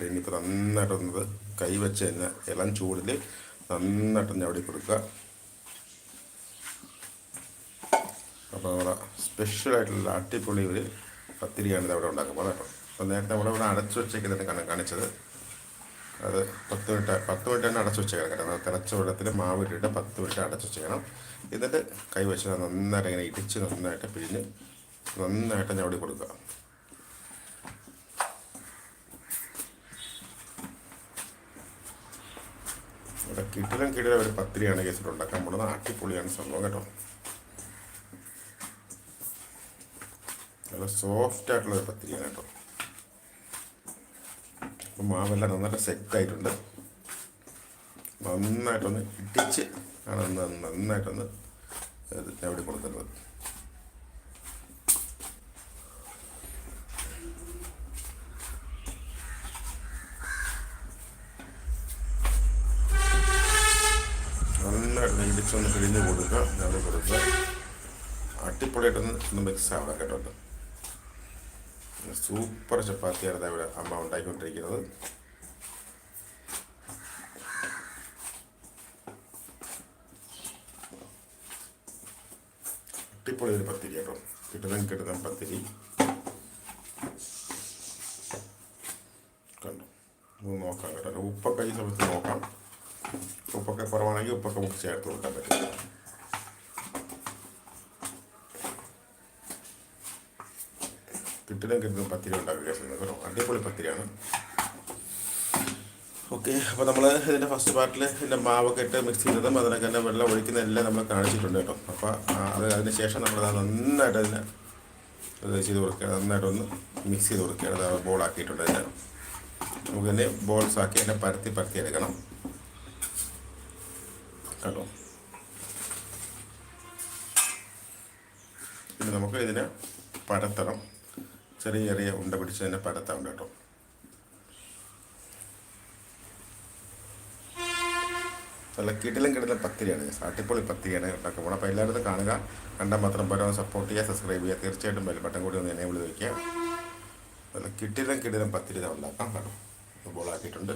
ശരി ഇനിയിപ്പോൾ നന്നായിട്ടൊന്നത് കൈ വെച്ച് തന്നെ ഇളം ചൂടിൽ നന്നായിട്ടൊന്ന് അവിടെ കൊടുക്കുക. അപ്പോൾ നമ്മുടെ സ്പെഷ്യലായിട്ടുള്ള അട്ടിപ്പൊളി ഒരു പത്തിരിയാണ് ഇത് അവിടെ ഉണ്ടാക്കുമ്പോൾ കേട്ടോ. അപ്പോൾ നേരത്തെ നമ്മുടെ ഇവിടെ അടച്ചു വെച്ചേക്കുന്നതാണ് കാണിച്ചത്. അത് പത്ത് മിനിറ്റ് പത്ത് മിനിറ്റ് തന്നെ അടച്ചു വെച്ചേക്കണം കേട്ടോ. തിളച്ച വെള്ളത്തിൽ മാവ് ഇട്ടിട്ട് പത്ത് മിനിറ്റ് അടച്ചു വെച്ചേക്കണം. എന്നിട്ട് കൈ വെച്ച് നന്നായിട്ട് ഇങ്ങനെ ഇടിച്ച് നന്നായിട്ട് പിഴിഞ്ഞ് നന്നായിട്ട് അവിടെ കൊടുക്കുക. ഇവിടെ കിട്ടിലും കിടിലും ഒരു പത്തിരിയാണ് കേസിൽ ഉണ്ടാക്കാൻ പോകുന്നത്. അടിപൊളിയാണ് സംഭവം കേട്ടോ. നല്ല സോഫ്റ്റ് ആയിട്ടുള്ള ഒരു പത്തിരിയാണ് കേട്ടോ. അപ്പം മാവെല്ലാം നന്നായിട്ട് സെറ്റ് ആയിട്ടുണ്ട്. നന്നായിട്ടൊന്ന് ഇടിച്ച് ആണ് നന്നായിട്ടൊന്ന് ഞാൻ ഇവിടെ കൊടുക്കുന്നത് നന്നായിട്ട് ഇടിച്ചൊന്ന് പിഴിഞ്ഞ് കൊടുക്കുക. ഞാൻ കൊടുക്കുക. അടിപൊളിയായിട്ടൊന്ന് ഒന്ന് മിക്സ് ആവണം കേട്ടോ സൂപ്പർ ചപ്പാത്തിയാണ് ഇവിടെ അമ്മ ഉണ്ടാക്കിക്കൊണ്ടിരിക്കുന്നത് അടിപൊളി ഒരു പത്തിരി കേട്ടോ. കിട്ടുന്ന കിട്ടുന്ന പത്തിരി. കണ്ടു? ഒന്ന് നോക്കാം കേട്ടോ. ഉപ്പൊക്കെ ഈ സമയത്ത് നോക്കാം. ഉപ്പൊക്കെ കുറവാണെങ്കിൽ ഉപ്പൊക്കെ നമുക്ക് ചേർത്ത് കൊടുക്കാൻ പറ്റും കിട്ടിലും കിട്ടുന്ന പത്തിരി ഉണ്ടാക്കുക കേട്ടോ അടിപൊളി പത്തിരിയാണ് ഓക്കെ അപ്പോൾ നമ്മൾ ഇതിന്റെ ഫസ്റ്റ് പാർട്ടിൽ ഇതിന്റെ മാവൊക്കെ ഇട്ട് മിക്സ് ചെയ്തതും അതിനൊക്കെ തന്നെ വെള്ളം ഒഴിക്കുന്നതെല്ലാം നമ്മൾ കാണിച്ചിട്ടുണ്ട് കേട്ടോ അപ്പോൾ അത് അതിന് ശേഷം നമ്മൾ നന്നായിട്ട് അതിനെ ഇത് ചെയ്ത് കൊടുക്കുക നന്നായിട്ടൊന്ന് മിക്സ് ചെയ്ത് കൊടുക്കുക അത് ബോളാക്കിയിട്ടുണ്ട് അതിനെ നമുക്ക് തന്നെ ബോൾസ് ആക്കി അതിനെ പരത്തി പരത്തി എടുക്കണം കേട്ടോ. പിന്നെ നമുക്ക് ഇതിനെ പരത്തണം. ചെറിയ ചെറിയ ഉണ്ട പിടിച്ച് തന്നെ പരത്താം കേട്ടോ. നല്ല കിടിലും കിടിലും പത്തിരിയാണ്. അടിപൊളി പത്തിരിയാണ് ഉണ്ടാക്കാൻ പോകണം അപ്പോൾ എല്ലായിടത്തും കാണുക. കണ്ടാൽ മാത്രം പോരാ. സപ്പോർട്ട് ചെയ്യുക സബ്സ്ക്രൈബ് ചെയ്യുക. തീർച്ചയായിട്ടും ബെൽ ബട്ടൺ കൂടി ഒന്ന് എനേബിൾ വയ്ക്കുക നല്ല കിടിലും കിടിലും പത്തിരി ഉണ്ടാക്കാം കേട്ടോ. ബോളാക്കിയിട്ടുണ്ട്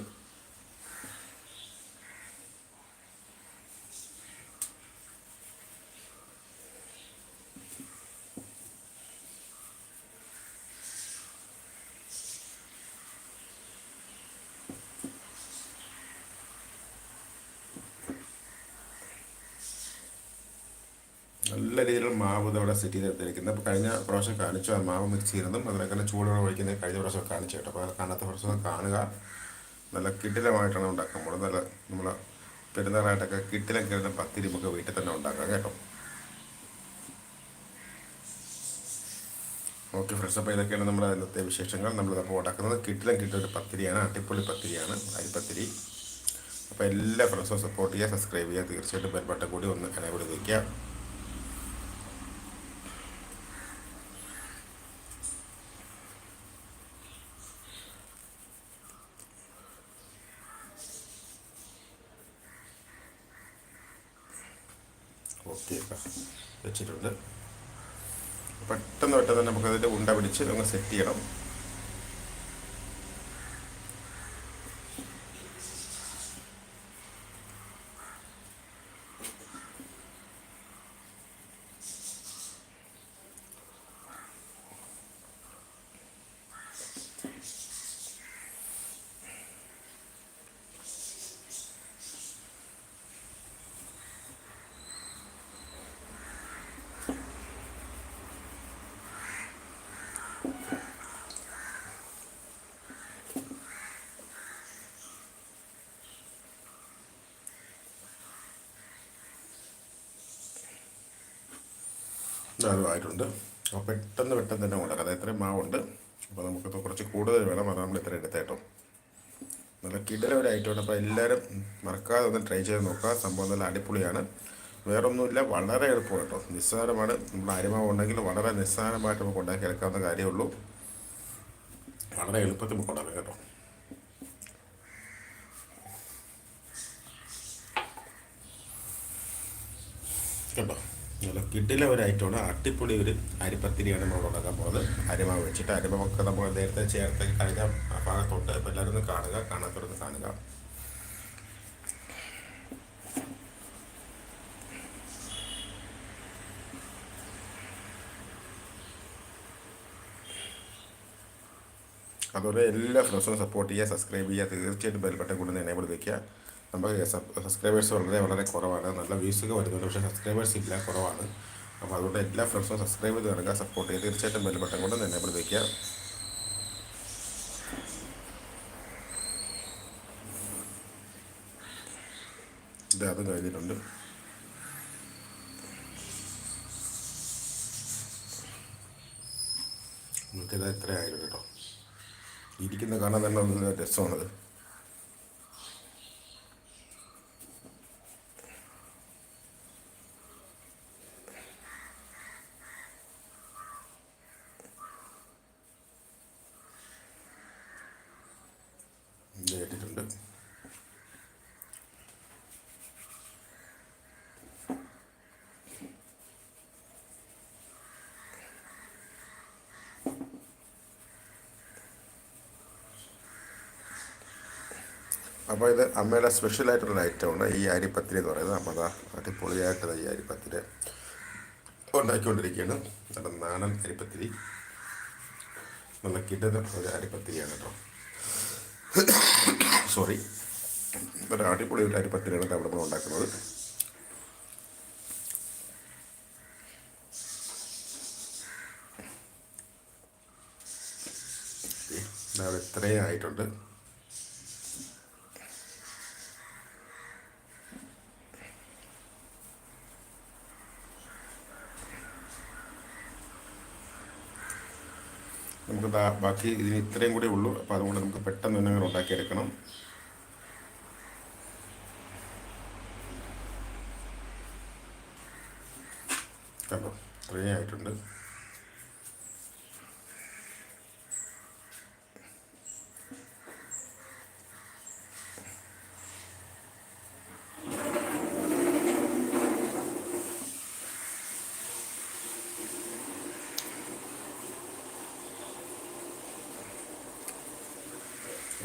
നല്ല രീതിയിലുള്ള മാവ് ഇതവിടെ സെറ്റ് ചെയ്തെടുത്തിരിക്കുന്നത്. അപ്പോൾ കഴിഞ്ഞ പ്രാവശ്യം കാണിച്ചു ആ മാവ് മിക്സ് ചെയ്യുന്നതും അതിനൊക്കെ ചൂടോടെ ഒഴിക്കുന്നത് കഴിഞ്ഞ പ്രാവശ്യം കാണിച്ചു കേട്ടോ. അപ്പോൾ കാണാത്ത പ്രാവശ്യം കാണുക. നല്ല കിടിലമായിട്ടാണ് ഉണ്ടാക്കുമ്പോൾ നല്ല നമ്മൾ പെരുന്നാളായിട്ടൊക്കെ കിട്ടിലും കിടന്ന പത്തിരി നമുക്ക് വീട്ടിൽ തന്നെ ഉണ്ടാക്കാം കേട്ടോ. ഓക്കെ ഫ്രണ്ട്സ് അപ്പോൾ ഇതൊക്കെയാണ് നമ്മുടെ ഇന്നത്തെ വിശേഷങ്ങൾ. നമ്മളിതപ്പോൾ ഉണ്ടാക്കുന്നത് കിട്ടിലും കിട്ടിയ ഒരു പത്തിരിയാണ് അടിപൊളി പത്തിരിയാണ് അരിപ്പത്തിരി. അപ്പോൾ എല്ലാ ഫ്രണ്ട്സും സപ്പോർട്ട് ചെയ്യുക സബ്സ്ക്രൈബ് ചെയ്യുക തീർച്ചയായിട്ടും ബെൽ ബട്ടൺ കൂടി ഒന്ന് എനേബിൾ വയ്ക്കുക ഓക്കെ വെച്ചിട്ടുണ്ട്. പെട്ടെന്ന് പെട്ടെന്ന് നമുക്കതിന്റെ ഉണ്ട പിടിച്ച് നമുക്ക് സെറ്റ് ചെയ്യണം. അതുമായിട്ടുണ്ട് അപ്പോൾ പെട്ടെന്ന് പെട്ടെന്ന് തന്നെ ഉണ്ടാക്കാം. അത് ഇത്രയും മാവുണ്ട്. അപ്പോൾ നമുക്കിപ്പോൾ കുറച്ച് കൂടുതൽ വേണം. അത് നമ്മൾ ഇത്ര എടുത്തേട്ടോ നല്ല കിടല ഒരു ഐറ്റമാണ് അപ്പോൾ എല്ലാവരും മറക്കാതെ ഒന്ന് ട്രൈ ചെയ്ത് നോക്കുക. സംഭവം നല്ല അടിപൊളിയാണ്. വേറൊന്നുമില്ല. വളരെ എളുപ്പമാണ് കേട്ടോ. നിസ്സാരമാണ്. നമ്മൾ അരിമാവ് ഉണ്ടെങ്കിൽ വളരെ നിസ്സാരമായിട്ട് നമുക്ക് ഉണ്ടാക്കി എടുക്കാവുന്ന കാര്യമുള്ളൂ. വളരെ എളുപ്പത്തിൽ നമുക്ക് ഉണ്ടാക്കാം കേട്ടോ. കേട്ടോ? നല്ല കിട്ടിലെ ഒരു ഐറ്റമാണ് അട്ടിപ്പൊളി ഒരു അരിപ്പത്തിരിയാണ് നമ്മൾ ഉണ്ടാക്കാൻ പോകുന്നത് അരിമാവ് വെച്ചിട്ട് അരിമാവൊക്കെ നമ്മൾ നേരത്തെ ചേർത്ത് കഴിഞ്ഞ ഭാഗത്തോട്ട് എല്ലാവരും കാണുക കാണാത്തവരൊന്ന് കാണുക. അതുപോലെ എല്ലാ ഫ്രണ്ട്സും സപ്പോർട്ട് ചെയ്യുക സബ്സ്ക്രൈബ് ചെയ്യുക തീർച്ചയായിട്ടും ബെൽ ബട്ടൺ കൊണ്ട് എനേബിൾ വയ്ക്കുക നമുക്ക് സബ്സ്ക്രൈബേഴ്സ് വളരെ വളരെ കുറവാണ്. നല്ല വ്യൂസൊക്കെ വരുന്നുണ്ട്. പക്ഷേ സബ്സ്ക്രൈബേഴ്സ് ഇല്ല കുറവാണ്. അപ്പോൾ അതുകൊണ്ട് എല്ലാ ഫ്രണ്ട്സും സബ്സ്ക്രൈബ് ചെയ്ത് നടക്കുക സപ്പോർട്ട് ചെയ്ത് തീർച്ചയായിട്ടും ബെൽ കൊണ്ട് എനേബിൾ പ്രതിക്കുക ഇത് അതും കഴിഞ്ഞിട്ടുണ്ട്. നമുക്കിത് എത്ര ആയിരുന്നു കേട്ടോ. ഇരിക്കുന്ന കാണാൻ തന്നെ രസമാണത് ഇത് കേട്ടിട്ടുണ്ട് അപ്പോൾ ഇത് അമ്മയുടെ സ്പെഷ്യലായിട്ടുള്ള ഐറ്റമാണ് ഈ അരിപ്പത്തിരി എന്ന് പറയുന്നത്. അമ്മ അതാ അടിപൊളിയായിട്ട് ഈ അരിപ്പത്തിരി ഉണ്ടാക്കിക്കൊണ്ടിരിക്കുകയാണ്. നല്ല നാടൻ അരിപ്പത്തിരി. നല്ല കിട്ടുന്ന ഒരു അരിപ്പത്തിരിയാണ് കേട്ടോ. സോറി ഒരു അടിപൊളി ഒരു അരിപ്പത്തിരിയാണ് അവിടെ നമ്മൾ ഉണ്ടാക്കുന്നത്. ഇത്രയും ആയിട്ടുണ്ട്. നമുക്ക് ബാക്കി ഇതിന് ഇത്രയും കൂടെ ഉള്ളൂ. അപ്പോൾ അതുകൊണ്ട് നമുക്ക് പെട്ടെന്ന് തന്നെ അങ്ങനെ ഉണ്ടാക്കിയെടുക്കണം. കണ്ടോ? ഇത്രയും ആയിട്ടുണ്ട്.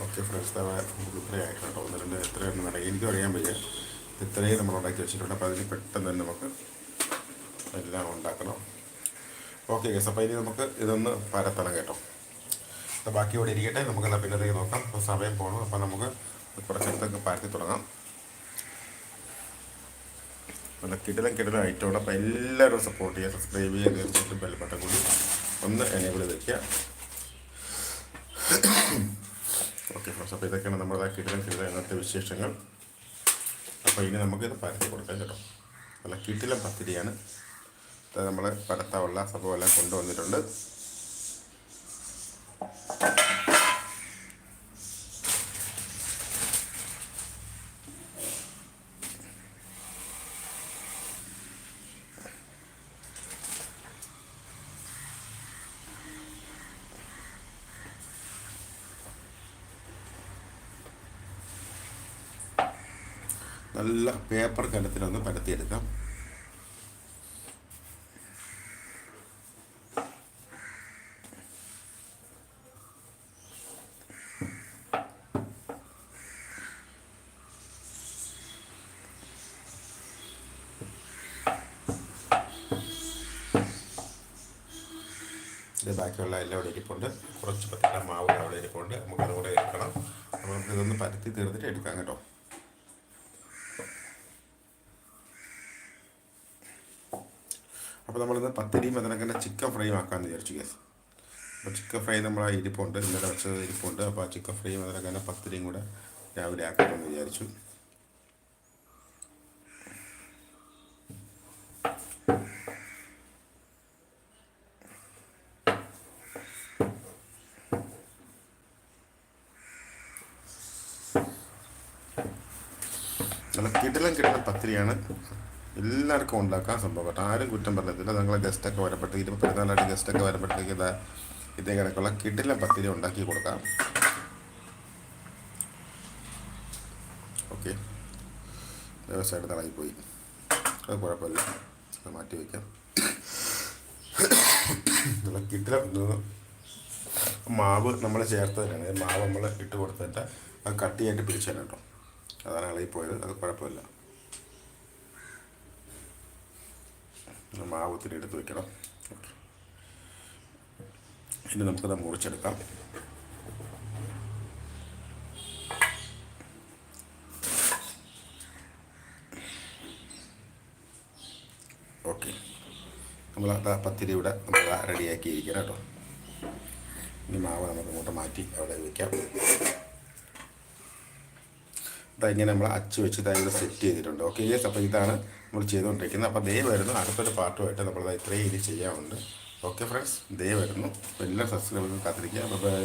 ഓക്കെ ഫ്രണ്ട്സ് നമുക്ക് ഇത്രയും ആയിട്ട് കേട്ടോ ഒന്ന് രണ്ട് എത്രയാണെന്ന് വേണമെങ്കിൽ എനിക്കും അറിയാൻ വയ്യ. ഇത് ഇത്രയും നമ്മൾ ഉണ്ടാക്കി വെച്ചിട്ടുണ്ട്. അപ്പോൾ അതിന് പെട്ടെന്ന് തന്നെ നമുക്ക് എല്ലാം ഉണ്ടാക്കണം. ഓക്കെ ഗസ് അപ്പോൾ ഇനി നമുക്ക് ഇതൊന്ന് പരത്തണം കേട്ടോ. അപ്പോൾ ബാക്കി ഇവിടെ ഇരിക്കട്ടെ. നമുക്ക് നമുക്കെല്ലാം പിന്നത്തേക്ക് നോക്കാം. അപ്പോൾ സമയം പോകണം അപ്പോൾ നമുക്ക് കുറച്ചെടുത്തൊക്കെ പരത്തി തുടങ്ങാം. നല്ല കിടലം കിടലം ഐറ്റമാണ് അപ്പോൾ എല്ലാവരും സപ്പോർട്ട് ചെയ്യുക. സബ്സ്ക്രൈബ് ചെയ്യുക തീർച്ചയായിട്ടും ബെൽ ബട്ടൺ കൂടി ഒന്ന് എനേബിൾ വയ്ക്കുക ഓക്കെ ഫ്രണ്ട്സ്. അപ്പോൾ ഇതൊക്കെയാണ് നമ്മുടെ കിടലം കിട്ടുക ഇന്നത്തെ വിശേഷങ്ങൾ. അപ്പോൾ ഇനി നമുക്കിത് പരത്തി കൊടുക്കാം കേട്ടോ. നല്ല കിടിലൻ പത്തിരിയാണ്. നമ്മൾ പരത്താവുള്ള സംഭവം എല്ലാം കൊണ്ടുവന്നിട്ടുണ്ട്. നല്ല പേപ്പർ കനത്തിലൊന്ന് പരത്തിയെടുക്കാം. ബാക്കിയുള്ള എല്ലാം അവിടെ ഇരിപ്പുണ്ട്. കുറച്ച് പത്തിര മാവ് അവിടെ ഇരിപ്പുണ്ട്. നമുക്കതുകൂടെ എടുക്കണം. നമുക്ക് ഇതൊന്ന് പരത്തി തീർത്തിട്ട് എടുക്കാം കേട്ടോ. അപ്പോൾ നമ്മളിന്ന് പത്തിരിയും അതിനൊക്കെ തന്നെ ചിക്കൻ ഫ്രൈയും ആക്കാമെന്ന് വിചാരിച്ചു കേസ് അപ്പോൾ ചിക്കൻ ഫ്രൈ നമ്മൾ ഇരിപ്പുണ്ട് ഇന്നലെ വെച്ചത് ഇരിപ്പുണ്ട്. അപ്പോൾ ആ ചിക്കൻ ഫ്രൈയും അതിനൊക്കെ തന്നെ പത്തിരിയും കൂടെ രാവിലെ ആക്കാമെന്ന് വിചാരിച്ചു. നല്ല കിടലം കിടിലം പത്തിരിയാണ്. എല്ലാവർക്കും ഉണ്ടാക്കാൻ സംഭവം. കേട്ടോ ആരും കുറ്റം പറയത്തില്ല നിങ്ങളെ ഗസ്റ്റൊക്കെ വരുമ്പോഴത്തേക്ക് ഇരുപത് പെരുന്നാളായിട്ട് ഗസ്റ്റൊക്കെ വരുമ്പോഴത്തേക്ക് ഇതാ കണക്കുള്ള കിടിലം പത്തിരി ഉണ്ടാക്കി കൊടുക്കാം. ഓക്കെ വ്യവസായിട്ട് തളകിപ്പോയി അത് കുഴപ്പമില്ല. അത് മാറ്റി വയ്ക്കാം നല്ല കിട്ടില മാവ് നമ്മൾ ചേർത്തതിനാണ് മാവ് നമ്മൾ ഇട്ട് കൊടുത്തിട്ട് അത് കട്ടിയായിട്ട് കേട്ടോ. അതാണ് ഇളകിപ്പോയത്. അത് കുഴപ്പമില്ല. മാവ് ഒത്തിരി എടുത്ത് വെക്കണം. ഇനി നമുക്കത് മുറിച്ചെടുക്കാം. ഓക്കെ. നമ്മൾ ആ പത്തിരി ഇവിടെ നമ്മൾ റെഡിയാക്കിയിരിക്കണം കേട്ടോ. ഇനി മാവ് നമുക്ക് ഇങ്ങോട്ട് മാറ്റി അവിടെ വയ്ക്കാം ഇങ്ങനെ നമ്മൾ അച്ച് വെച്ച് തൈകൾ സെറ്റ് ചെയ്തിട്ടുണ്ട്. ഓക്കെ യെസ് അപ്പോൾ ഇതാണ് നമ്മൾ ചെയ്തുകൊണ്ടിരിക്കുന്നത്. അപ്പോൾ ദേ വരുന്നു അടുത്തൊരു പാട്ടുമായിട്ട് നമ്മൾ ഇത്രയും ഇത് ചെയ്യാറുണ്ട് ഓക്കെ ഫ്രണ്ട്സ് ദേ വരുന്നു. എല്ലാ സബ്സ്ക്രൈബർക്കും കാത്തിരിക്കുക. അപ്പോൾ